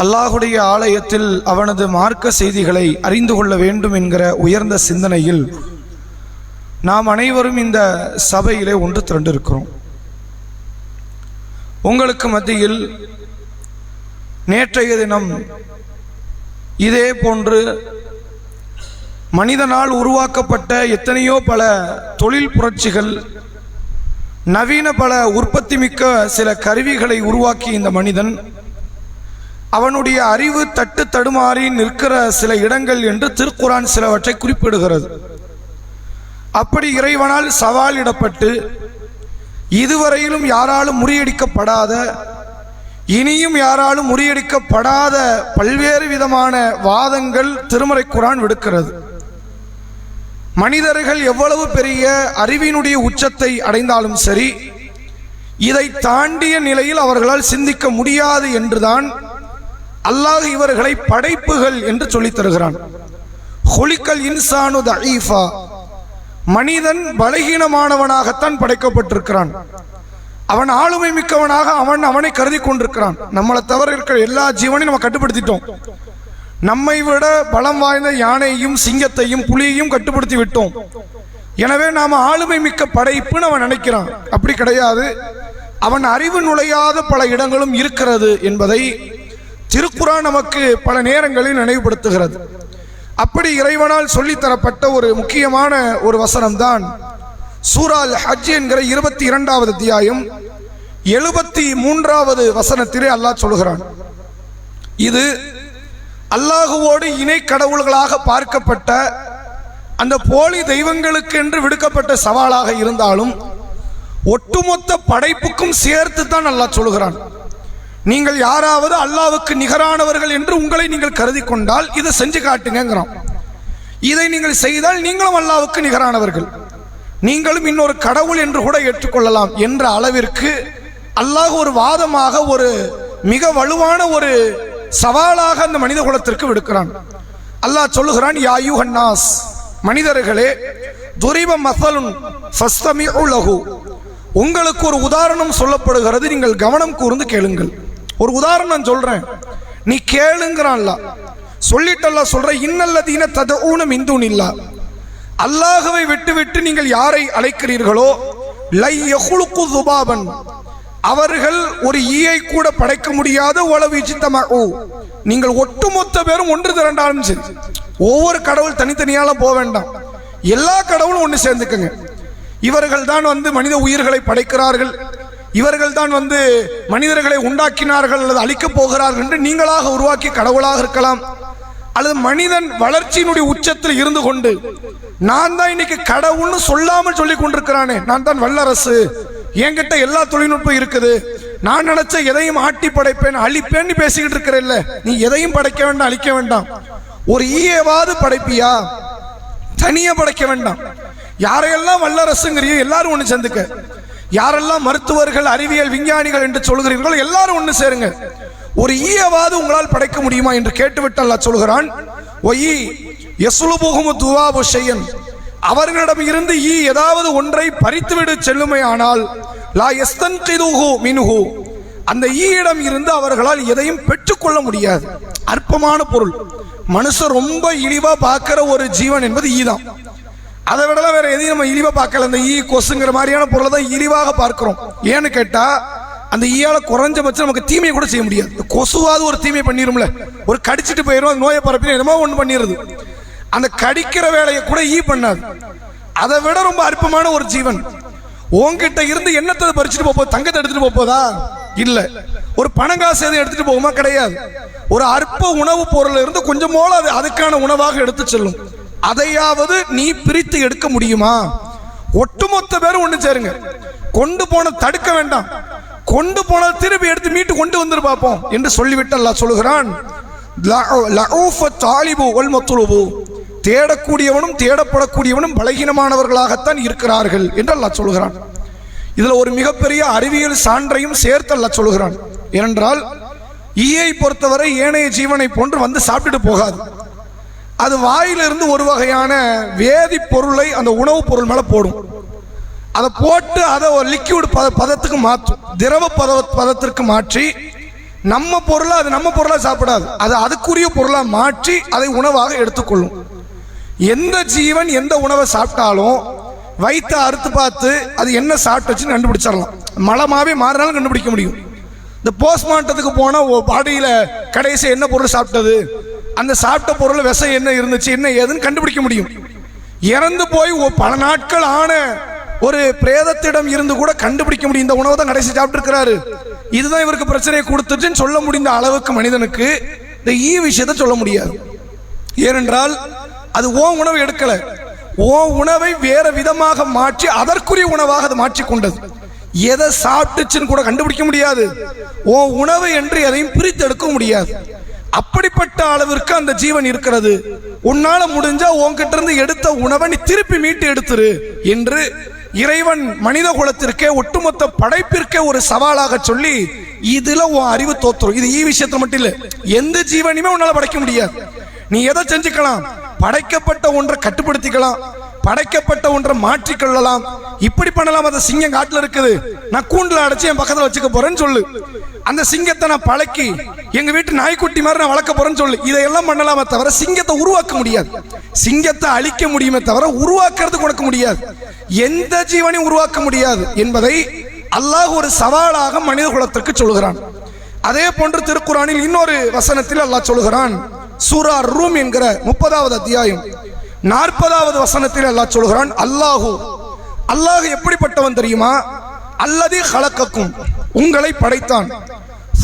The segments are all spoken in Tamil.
அல்லாஹுடைய ஆலயத்தில் அவனது மார்க்க செய்திகளை அறிந்து கொள்ள வேண்டும் என்கிற உயர்ந்த சிந்தனையில் நாம் அனைவரும் இந்த சபையிலே ஒன்று திரண்டிருக்கிறோம். உங்களுக்கு மத்தியில் நேற்றைய தினம் இதே போன்று மனிதனால் உருவாக்கப்பட்ட எத்தனையோ பல தொழில் புரட்சிகள் நவீன பல உற்பத்தி மிக்க சில கருவிகளை உருவாக்கி இந்த மனிதன் அவனுடைய அறிவு தட்டு தடுமாறி நிற்கிற சில இடங்கள் என்று திருக்குரான் சிலவற்றை குறிப்பிடுகிறது. அப்படி இறைவனால் சவாலிடப்பட்டு இதுவரையிலும் யாராலும் முறியடிக்கப்படாத இனியும் யாராலும் முறியடிக்கப்படாத பல்வேறு விதமான வாதங்கள் திருமறை குரான் விடுக்கிறது. மனிதர்கள் எவ்வளவு பெரிய அறிவினுடைய உச்சத்தை அடைந்தாலும் சரி இதை தாண்டிய நிலையில் அவர்களால் சிந்திக்க முடியாது என்றுதான் அல்லாஹ் இவர்களை படைப்புகள் என்று சொல்லித் தருகிறான். ஹொலிக்கல் இன்சானு தஈஃபா மனிதன் பலகீனமானவனாகத்தான் படைக்கப்பட்டிருக்கிறான். அவன் ஆளுமை மிக்கவனாக அவன் அவனை கருதி கொண்டிருக்கிறான். நம்மளை தவிர இருக்கிற எல்லா ஜீவனையும் நம்ம கட்டுப்படுத்திட்டோம். நம்மை விட பலம் வாய்ந்த யானையையும் சிங்கத்தையும் புலியையும் கட்டுப்படுத்தி விட்டோம். எனவே நாம் ஆளுமை மிக்க படைப்புன்னு அவன் நினைக்கிறான். அப்படி கிடையாது. அவன் அறிவு நுழையாத பல இடங்களும் இருக்கிறது என்பதை திருக்குறான் நமக்கு பல நேரங்களில் நினைவுபடுத்துகிறது. அப்படி இறைவனால் சொல்லித்தரப்பட்ட ஒரு முக்கியமான ஒரு வசனம்தான் சூரால் ஹஜ் என்கிற இருபத்தி இரண்டாவது அத்தியாயம் எழுபத்தி மூன்றாவது வசனத்திலே அல்லாஹ் சொல்கிறான். இது அல்லாஹுவோடு இணை கடவுள்களாக பார்க்கப்பட்ட அந்த போலி தெய்வங்களுக்கு என்று விடுக்கப்பட்ட சவாலாக இருந்தாலும் ஒட்டுமொத்த படைப்புக்கும் சேர்த்து தான் அல்லாஹ் சொல்கிறான். நீங்கள் யாராவது அல்லாவுக்கு நிகரானவர்கள் என்று உங்களை நீங்கள் கருதி கொண்டால் இதை செஞ்சு காட்டுங்கிறான் இதை நீங்கள் செய்தால் நீங்களும் அல்லாவுக்கு நிகரானவர்கள். நீங்களும் இன்னொரு கடவுள் என்று கூட ஏற்றுக்கொள்ளலாம் என்ற அளவிற்கு அல்லாஹ் ஒரு வாதமாக ஒரு மிக வலுவான ஒரு சவாலாக அந்த மனித குலத்திற்கு விடுக்கிறான். அல்லாஹ் சொல்லுகிறான் யாயு ஹன்னாஸ் மனிதர்களே துரிப மசலுன் ஃபஸ்தமிஉ உங்களுக்கு ஒரு உதாரணம் சொல்லப்படுகிறது நீங்கள் கவனம் கூர்ந்து கேளுங்கள். ஒரு உதாரணம் நான் சொல்றேன். நீ கேளுங்கிறான்ல. சொல்லிட்டல்ல சொல்ற. இன்னல்லதீன தத ஊனம் இந்துன் இல்லா அல்லாஹவை விட்டு விட்டு நீங்கள் யாரை அழைக்கிறீர்களோ லை யஹுலுக்கு துபாபன் அவர்கள் ஒரு ஈயை கூட படைக்க முடியாத உளவு இச்சித்தமாக நீங்கள் ஒட்டுமொத்த பேரும் ஒன்று திரண்டாலும் சரி. ஒவ்வொரு கடவுள் தனித்தனியால போக வேண்டாம். எல்லா கடவுளும் ஒன்று சேர்ந்துக்குங்க. இவர்கள் தான் வந்து மனித உயிர்களை படைக்கிறார்கள். இவர்கள் தான் வந்து மனிதர்களை உண்டாக்கினார்கள் அல்லது அழிக்கப் போகிறார்கள் என்று நீங்களாக உருவாக்கி கடவுளாக இருக்கலாம். அல்லது மனிதன் வளர்ச்சியினுடைய உச்சத்தில் இருந்து கொண்டு நான் தான் இன்னைக்கு கடவுள்னு சொல்லாமல் சொல்லி கொண்டிருக்கிறானே நான் தான் வல்லரசு என்கிட்ட எல்லா தொழில்நுட்பம் இருக்குது நான் நினைச்ச எதையும் ஆட்டி படைப்பேன் அழிப்பேன்னு பேசிக்கிட்டு இருக்கிறல்ல நீ எதையும் படைக்க வேண்டாம் அழிக்க வேண்டாம். ஒரு ஈயவாது படைப்பியா? தனியா படைக்க வேண்டாம். யாரையெல்லாம் வல்லரசுங்கிறியோ எல்லாரும் ஒன்று சேர்ந்துக்க. யாரெல்லாம் மருத்துவர்கள் அறிவியல் விஞ்ஞானிகள் என்று சொல்கிறீர்களோ எல்லாரும் ஒன்று சேருங்க. ஒரு ஈயவாது உங்களால் படைக்க முடியுமா என்று கேட்டுவிட்டு அல்லாஹ் சொல்கிறான் ஒய் எசுலுபுகுமு துவாபு செய்யன் அவர்களிடம் இருந்து ஈ ஏதாவது ஒன்றை பறித்துவிடு செல்லுமே ஆனால் லா எஸ்தன் மினுகு அந்த ஈயிடம் இருந்து அவர்களால் எதையும் பெற்றுக்கொள்ள முடியாது. அற்பமான பொருள். மனுஷன் ரொம்ப இழிவா பார்க்கிற ஒரு ஜீவன் என்பது ஈ தான். அதை விடலாம் வேற எதையும் நம்ம இழிவாக பார்க்கல. அந்த ஈ கொசுங்கிற மாதிரியான பொருளை தான் இழிவாக பார்க்கிறோம். ஏன்னு கேட்டால் அந்த ஈயால குறைஞ்சபட்சம் நமக்கு தீமையை கூட செய்ய முடியாது. இந்த கொசுவாவது ஒரு தீமை பண்ணிடும்ல ஒரு கடிச்சிட்டு போயிடும் அது நோயை பரப்பி என்னமோ ஒன்று பண்ணிடுது அந்த கடிக்கிற வேலையை கூட ஈ பண்ணாது. அதை விட ரொம்ப அற்பமான ஒரு ஜீவன். உங்ககிட்ட இருந்து என்னத்தை பறிச்சுட்டு போக தங்கத்தை எடுத்துட்டு போக போதா? இல்ல. ஒரு பணங்காசு எதுவும் எடுத்துட்டு போகுமா? கிடையாது. ஒரு அற்ப உணவு பொருள் இருந்து கொஞ்சம் அது அதுக்கான உணவாக எடுத்து செல்லும். அதையாவது நீ பிரித்து எடுக்க முடியுமா? ஒட்டுமொத்த பேரும் ஒண்ணு சேருங்க. கொண்டு போன தடுக்க வேண்டாம். கொண்டு போன திருப்பி எடுத்து மீட்டு கொண்டு வந்து பார்ப்போம் என்று சொல்லிவிட்டு அல்லாஹ் சொல்லுகிறான். தேடக்கூடியவனும் தேடப்படக்கூடியவனும் பலகீனமானவர்களாகத்தான் இருக்கிறார்கள் என்று அல்லாஹ் சொல்கிறான் இதில் ஒரு மிகப்பெரிய அறிவியல் சான்றையும் சேர்த்து அல்லாஹ் சொல்கிறான் ஏனென்றால் ஈயை பொறுத்தவரை ஏனைய ஜீவனை போன்று வந்து சாப்பிட்டுட்டு போகாது. அது வாயிலிருந்து ஒரு வகையான வேதிப்பொருளை அந்த உணவுப் பொருள் மேல போடும். அதை போட்டு அதை ஒரு லிக்விட் பத பதத்துக்கு மாற்றும் திரவ பத பதத்திற்கு மாற்றி நம்ம பொருளை அது நம்ம பொருளாக சாப்பிடாது. அது அதுக்குரிய பொருளாக மாற்றி அதை உணவாக எடுத்துக்கொள்ளும். எந்த ஜீவன் எந்த உணவை சாப்பிட்டாலும் வயிற்றை அறுத்து பார்த்து அது என்ன சாப்பிட்டுச்சுன்னு கண்டுபிடிச்சிடலாம். மலமாவே மாறினாலும் கண்டுபிடிக்க முடியும். இந்த போஸ்ட்மார்ட்டத்துக்கு போனால் பாடியில் கடைசி என்ன பொருள் சாப்பிட்டது? அந்த சாப்பிட்ட பொருள் விஷம் என்ன இருந்துச்சு என்ன ஏதுன்னு கண்டுபிடிக்க முடியும். இறந்து போய் பல நாட்கள் ஆன ஒரு பிரேதத்திடம் இருந்து கூட கண்டுபிடிக்க முடியும். இந்த உணவை தான் கடைசி சாப்பிட்டுருக்கிறாரு. இதுதான் இவருக்கு பிரச்சனையை கொடுத்துட்டுன்னு சொல்ல முடிந்த அளவுக்கு மனிதனுக்கு இந்த ஈ விஷயத்தை சொல்ல முடியாது. ஏனென்றால் அது ஓ உணவு எடுக்கல. ஓ உணவை வேற விதமாக மாற்றி அதற்குரிய உணவாக அது மாற்றிக் கொண்டது எதை சாப்பிட்டுச்சுன்னு கூட கண்டுபிடிக்க முடியாது. ஓ உணவு என்று எதையும் பிரித்து எடுக்க முடியாது. அப்படிப்பட்ட அளவிற்கு அந்த ஜீவன் இருக்கிறது. உன்னால முடிஞ்சா உன்கிட்ட இருந்து எடுத்த உணவை நீ திருப்பி மீட்டு எடுத்துரு என்று இறைவன் மனித குலத்திற்கே ஒட்டுமொத்த படைப்பிற்கே ஒரு சவாலாக சொல்லி இதுல உன் அறிவு தோத்துரும். இது ஈ விஷயத்துல மட்டும் இல்ல. எந்த ஜீவனையுமே உன்னால படைக்க முடியாது. நீ எதை செஞ்சுக்கலாம்? படைக்கப்பட்ட ஒன்றை கட்டுப்படுத்திக்கலாம். படைக்கப்பட்ட ஒன்றை மாற்றிக்கொள்ளலாம் இப்படி பண்ணலாம். அந்த சிங்கம் காட்டுல இருக்குது. நான் கூண்டுல அடைச்சு என் பக்கத்துல வச்சுக்க போறேன்னு சொல்லு. அந்த சிங்கத்தை நான் பழக்கி எங்க வீட்டு நாய்க்குட்டி மாதிரி நான் வளர்க்க போறேன்னு சொல்லு. இதையெல்லாம் பண்ணலாமே தவிர சிங்கத்தை உருவாக்க முடியாது. சிங்கத்தை அழிக்க முடியுமே தவிர உருவாக்குறது கொடுக்க முடியாது. எந்த ஜீவனையும் உருவாக்க முடியாது என்பதை அல்லாஹ் ஒரு சவாலாக மனித குலத்திற்கு சொல்கிறான் அதே போன்று திருக்குறானில் இன்னொரு வசனத்தில் அல்லாஹ் சொல்கிறான் சூரா ரூம் என்கிற முப்பதாவது அத்தியாயம். நாற்பதாவது வசனத்தில் அல்லாஹ் சொல்கிறான் அல்லாஹூ அல்லாஹ் எப்படிப்பட்டவன் தெரியுமா? அல்லது கலக்கக்கும் உங்களை படைத்தான்.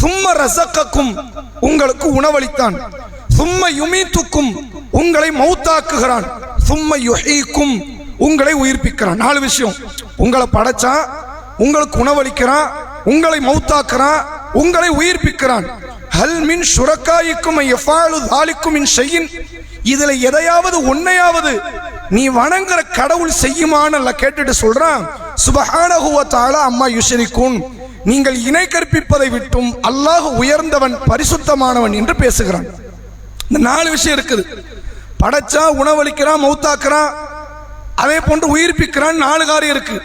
சும்ம ரசக்கக்கும் உங்களுக்கு உணவளித்தான். சும்ம யுமீத்துக்கும் உங்களை மௌத்தாக்குகிறான். சும்ம யுஹீக்கும் உங்களை உயிர்ப்பிக்கிறான். நாலு விஷயம். உங்களை படைச்சான் உங்களுக்கு உணவளிக்கிறான் உங்களை மௌத்தாக்குறான் உங்களை உயிர்ப்பிக்கிறான். ஹல் மின் சுரக்காய்க்கும் எஃபாலு தாலிக்கும் மின் செய்யின் இதுல எதையாவது ஒன்னையாவது நீ வணங்குற கடவுள் செய்யுமான்னு கேட்டுட்டு சொல்றான். சுபஹானகுவத்தால அம்மா யுஷரிக்குன் நீங்கள் இணை கற்பிப்பதை விட்டும் அல்லாஹ் உயர்ந்தவன் பரிசுத்தமானவன் என்று பேசுகிறான். இந்த நாலு விஷயம் இருக்குது. படைச்சா உணவளிக்கிறான் மௌத்தாக்குறான் அதே போன்று உயிர்ப்பிக்கிறான் நாலு காரியம் இருக்கு.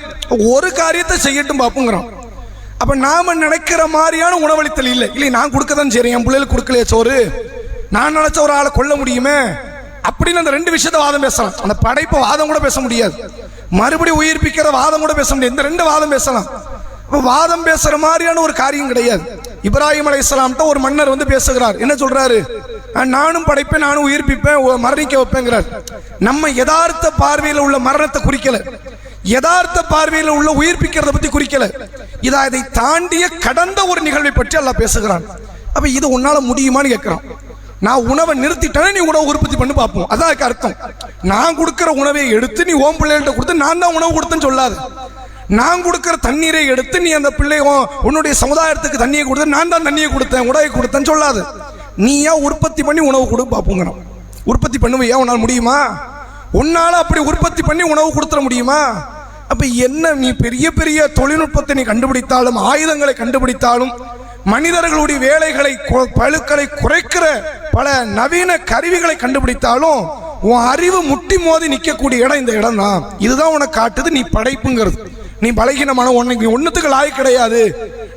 ஒரு காரியத்தை செய்யட்டும் பார்ப்போங்கிறான் அப்ப நாம நினைக்கிற மாதிரியான உணவளித்தல் இல்லை. இல்லை நான் கொடுக்க தான் சரி என் பிள்ளைகளுக்கு கொடுக்கலையே சோறு. நான் நினைச்ச ஒரு ஆளை கொல்ல முடியுமே? அப்படின்னு அந்த ரெண்டு விஷயத்த வாதம் பேசலாம். அந்த படைப்பு வாதம் கூட பேச முடியாது. மறுபடியும் உயிர்ப்பிக்கிற வாதம் கூட பேச முடியாது. இந்த ரெண்டு வாதம் பேசலாம். வாதம் பேசுற மாதிரியான ஒரு காரியம் கிடையாது. இப்ராஹிம் இஸ்லாம்கிட்ட ஒரு மன்னர் வந்து பேசுகிறார். என்ன சொல்றாரு? நானும் படைப்பேன் நானும் உயிர்ப்பிப்பேன் மரணிக்க வைப்பேங்கிறார். நம்ம யதார்த்த பார்வையில் உள்ள மரணத்தை குறிக்கல. யதார்த்த பார்வையில் உள்ள உயிர்ப்பிக்கிறத பத்தி குறிக்கல. இதா இதை தாண்டிய கடந்த ஒரு நிகழ்வை பற்றி எல்லாம் பேசுகிறான். அப்ப இது உன்னால முடியுமான்னு கேட்கிறான் நான் உணவை நிறுத்திட்டேனே நீ உணவு உற்பத்தி பண்ணி பார்ப்போம் அதான் அதுக்கு அர்த்தம். நான் கொடுக்குற உணவை எடுத்து நீ ஓம் பிள்ளைகள்கிட்ட கொடுத்து நான் தான் உணவு கொடுத்தேன்னு சொல்லாது. நான் கொடுக்குற தண்ணீரை எடுத்து நீ அந்த பிள்ளை உன்னுடைய சமுதாயத்துக்கு தண்ணியை கொடுத்து நான் தான் தண்ணியை கொடுத்தேன் உடையை கொடுத்தேன்னு சொல்லாது. நீயா உற்பத்தி பண்ணி உணவு கொடு பார்ப்போங்கிறான் உற்பத்தி பண்ணுவையா உன்னால் முடியுமா? உன்னால் அப்படி உற்பத்தி பண்ணி உணவு கொடுத்துட முடியுமா? அப்போ என்ன நீ பெரிய பெரிய தொழில்நுட்பத்தை நீ கண்டுபிடித்தாலும் ஆயுதங்களை கண்டுபிடித்தாலும் மனிதர்களுடைய வேலைகளை பழுக்களை குறைக்கிற பல நவீன கருவிகளை கண்டுபிடித்தாலும் உன் அறிவு முட்டி மோதி நிற்கக்கூடிய இடம் இந்த இடம் தான் இதுதான் உனக்கு காட்டுது நீ படைப்புங்கிறது. நீ பலகீனமான ஒண்ணு நீ ஒன்னுத்துக்கு லாய் கிடையாது.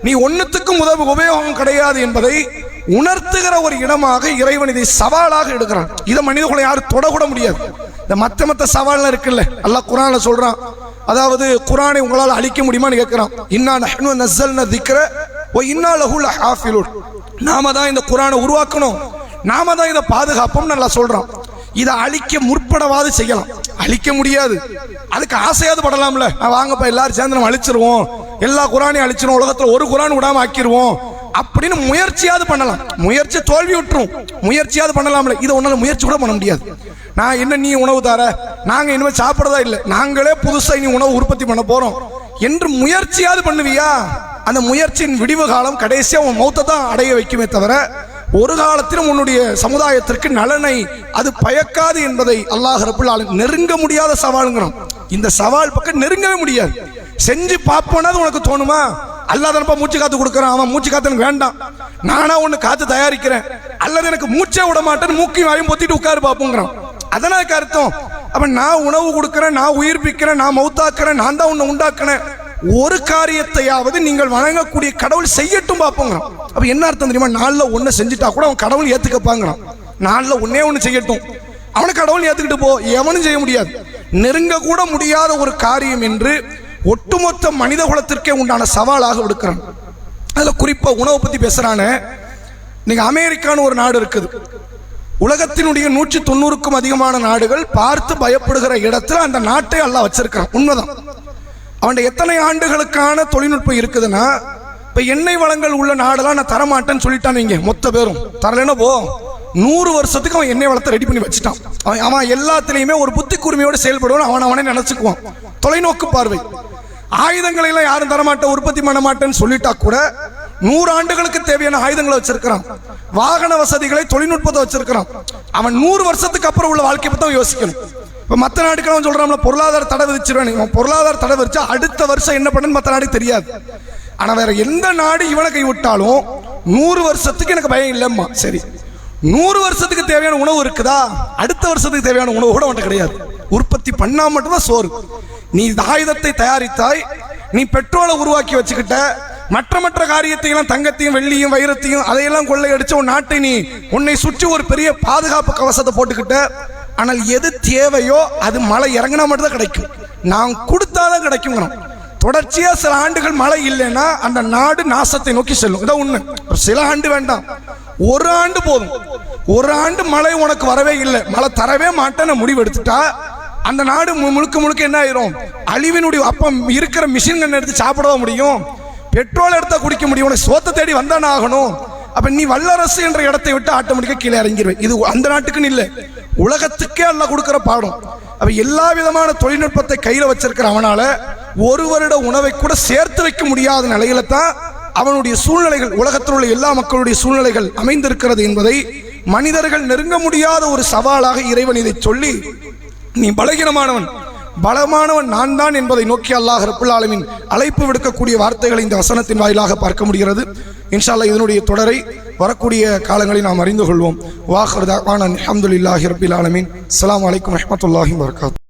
நீ ஒன்னுத்துக்கும் உதவு உபயோகம் கிடையாது என்பதை உணர்த்துகிற ஒரு இடமாக இறைவன் இதை சவாலாக எடுக்கிறான். இதை மனிதர்களை யாரும் தொடக்கூட முடியாது. இந்த மத்த மத்த சவால்லாம் இருக்குல்ல. அல்லாஹ் குரான சொல்றான். அதாவது குரானை உங்களால் அழிக்க முடியுமான்னு கேட்கிறான். இன்னா நஹ்னு நஸ்ஸல்னா திக்ர ஓ இன்னா லஹு லஹாஃபிலூன். நாம தான் இந்த குரானை உருவாக்கணும். நாம தான் இதை பாதுகாப்போம் நல்லா சொல்றான். இதை அழிக்க முற்படவாது செய்யலாம். அழிக்க முடியாது. அதுக்கு ஆசையாவது படலாம்ல. வாங்கப்பா எல்லாரும் சேர்ந்து நம்ம அழிச்சிருவோம். எல்லா குரானையும் அழிச்சிருவோம். உலகத்துல ஒரு குரான் விடாம ஆக்கிருவோம். அப்படின்னு முயற்சியாவது பண்ணலாம். முயற்சி தோல்வி விட்டுரும். முயற்சியாவது பண்ணலாம்ல. இதை உன்னால முயற்சி கூட பண்ண முடியாது. நான் என்ன நீ உணவு தர? நாங்க இனிமேல் சாப்பிடறதா இல்லை. நாங்களே புதுசா இனி உணவு உற்பத்தி பண்ண போறோம். என்று முயற்சியாவது பண்ணுவியா? அந்த முயற்சியின் விடிவு காலம் கடைசியா உன் மௌத்தை தான் அடைய வைக்குமே தவிர ஒரு காலத்திலும் உன்னுடைய சமுதாயத்திற்கு நலனை அது பயக்காது என்பதை அல்லாஹ் ரபுல்லாலும் நெருங்க முடியாத சவாலுங்கிறோம் இந்த சவால் பக்கம் நெருங்கவே முடியாது. செஞ்சு பார்ப்போனா அது உனக்கு தோணுமா? அல்லாதனப்பா மூச்சு காத்து கொடுக்குறான். அவன் மூச்சு காத்து எனக்கு வேண்டாம். நானா ஒண்ணு காத்து தயாரிக்கிறேன். அல்லது எனக்கு மூச்சே விட மாட்டேன்னு மூக்கையும் வாயும் பொத்திட்டு உட்காரு பார்ப்போங்கிறான் அதனால அதுக்கு அர்த்தம். அப்ப நான் உணவு கொடுக்குறேன் நான் உயிர்ப்பிக்கிறேன் நான் மௌத்தாக்குறேன் நான் தான் உன்னை உண்டாக்குனேன். ஒரு காரியத்தையாவது நீங்கள் வணங்கக்கூடிய கடவுள் செய்யட்டும் பார்ப்போங்கிறான் அப்ப என்ன அர்த்தம் தெரியுமா? நாளில் ஒன்று செஞ்சுட்டா கூட அவன் கடவுள் ஏத்துக்கப்பாங்கிறான். நாளில் ஒன்னே ஒன்று செய்யட்டும். அவனை கடவுள் ஏத்துக்கிட்டு போ எவனும் செய்ய முடியாது. நெருங்க கூட முடியாத ஒரு காரியம் என்று ஒட்டுமொத்த மனித குலத்திற்கே உண்டான சவாலாக விடுக்கிறான் அதில் குறிப்பாக உணவை பற்றி பேசுகிறானே நீங்க அமெரிக்கான்னு ஒரு நாடு இருக்குது. உலகத்தினுடைய நூற்றி தொண்ணூறுக்கும் அதிகமான நாடுகள் பார்த்து பயப்படுகிற இடத்துல அந்த நாட்டை எல்லாம் வச்சிருக்கிறான். உண்மைதான். அவன் எத்தனை ஆண்டுகளுக்கான தொழில்நுட்பம் இருக்குதுன்னா இப்ப எண்ணெய் வளங்கள் உள்ள நாடெல்லாம் நான் தரமாட்டேன்னு சொல்லிட்டான் மொத்த பேரும். தரலன்னா போ. நூறு வருஷத்துக்கு அவன் எண்ணெய் வளத்தை ரெடி பண்ணி வச்சுட்டான். அவன் அவன் எல்லாத்துலேயுமே ஒரு புத்தி கூர்மையோடு செயல்படுவான் அவன் அவனே நினச்சிக்குவான். தொலைநோக்கு பார்வை. ஆயுதங்களை எல்லாம் யாரும் தரமாட்டேன் உற்பத்தி பண்ண மாட்டேன்னு சொல்லிட்டா கூட நூறு ஆண்டுகளுக்கு தேவையான ஆயுதங்களை வச்சிருக்கிறான். வாகன வசதிகளை தொழில்நுட்பத்தை வச்சிருக்கிறான். அவன் நூறு வருஷத்துக்கு அப்புறம் உள்ள வாழ்க்கை பற்றி யோசிக்கணும். இப்போ மற்ற நாடுகளும் அவன் பொருளாதார தடை விதிச்சிருவேன். இவன் பொருளாதார தடை விதிச்சா அடுத்த வருஷம் என்ன பண்ணுன்னு மற்ற நாடு தெரியாது. ஆனால் வேற எந்த நாடு இவனை கைவிட்டாலும் நூறு வருஷத்துக்கு எனக்கு பயம் இல்லைம்மா. சரி. நூறு வருஷத்துக்கு தேவையான உணவு இருக்குதா? அடுத்த வருஷத்துக்கு தேவையான உணவு கூட அவன்கிட்ட கிடையாது. உற்பத்தி பண்ணால் மட்டும்தான் சோறு. நீ இந்த ஆயுதத்தை தயாரித்தாய் நீ பெட்ரோலை உருவாக்கி வச்சுக்கிட்ட மற்ற மற்ற காரியத்தையும் தங்கத்தையும் வெள்ளியும் வைரத்தையும் அதையெல்லாம் கொள்ளையடிச்சு உன் நாட்டை நீ உன்னை சுற்றி ஒரு பெரிய பாதுகாப்பு கவசத்தை போட்டுக்கிட்ட ஆனால் எது தேவையோ அது மழை இறங்கினா மட்டும் தான் கிடைக்கும். நான் கொடுத்தாதான் கிடைக்குங்கிறோம் தொடர்ச்சியாக சில ஆண்டுகள் மழை இல்லைன்னா அந்த நாடு நாசத்தை நோக்கி செல்லும். இதான் உண்மை. ஒரு சில ஆண்டு வேண்டாம். ஒரு ஆண்டு போதும். ஒரு ஆண்டு மழை உனக்கு வரவே இல்லை. மழை தரவே மாட்டேன்னு முடிவு எடுத்துட்டா அந்த நாடு மு- முழுக்க முழுக்க என்ன ஆயிரும்? அழிவினுடைய அப்பம் இருக்கிற மிஷின்கள் எடுத்து சாப்பிடவா முடியும்? பெட்ரோல் எடுத்தா குடிக்க முடியும். உனக்கு சோத்தை தேடி வந்தானே ஆகணும். அப்ப நீ வல்லரசு என்ற இடத்தை விட்டு ஆட்டோமேட்டிக்காக கீழே இறங்கிடுவேன் இது அந்த நாட்டுக்குன்னு இல்லை. உலகத்துக்கே அல்ல கொடுக்குற பாடம். அப்ப எல்லா விதமான தொழில்நுட்பத்தை கையில் வச்சிருக்கிற அவனால ஒரு வருட உணவை கூட சேர்த்து வைக்க முடியாத நிலையில தான் அவனுடைய சூழ்நிலைகள் உலகத்தில் உள்ள எல்லா மக்களுடைய சூழ்நிலைகள் அமைந்திருக்கிறது என்பதை மனிதர்கள் நெருங்க முடியாத ஒரு சவாலாக இறைவன் இதை சொல்லி நீ பலகீனமானவன். பலமானவன் நான் தான் என்பதை நோக்கி அல்லாஹ் ரப்புல் ஆலமீன் அழைப்பு விடுக்கக்கூடிய வார்த்தைகளை இந்த வசனத்தின் வாயிலாக பார்க்க முடிகிறது. இன்ஷால்லா இதனுடைய தொடரை வரக்கூடிய காலங்களில் நாம் அறிந்து கொள்வோம். வாஹர் தாவான் அஹமதுல்லாஹி ரப்பில் ஆலமின். அஸ்ஸலாமு வலைக்கம் ரஹ்மத்துல்லாஹி வரகாத்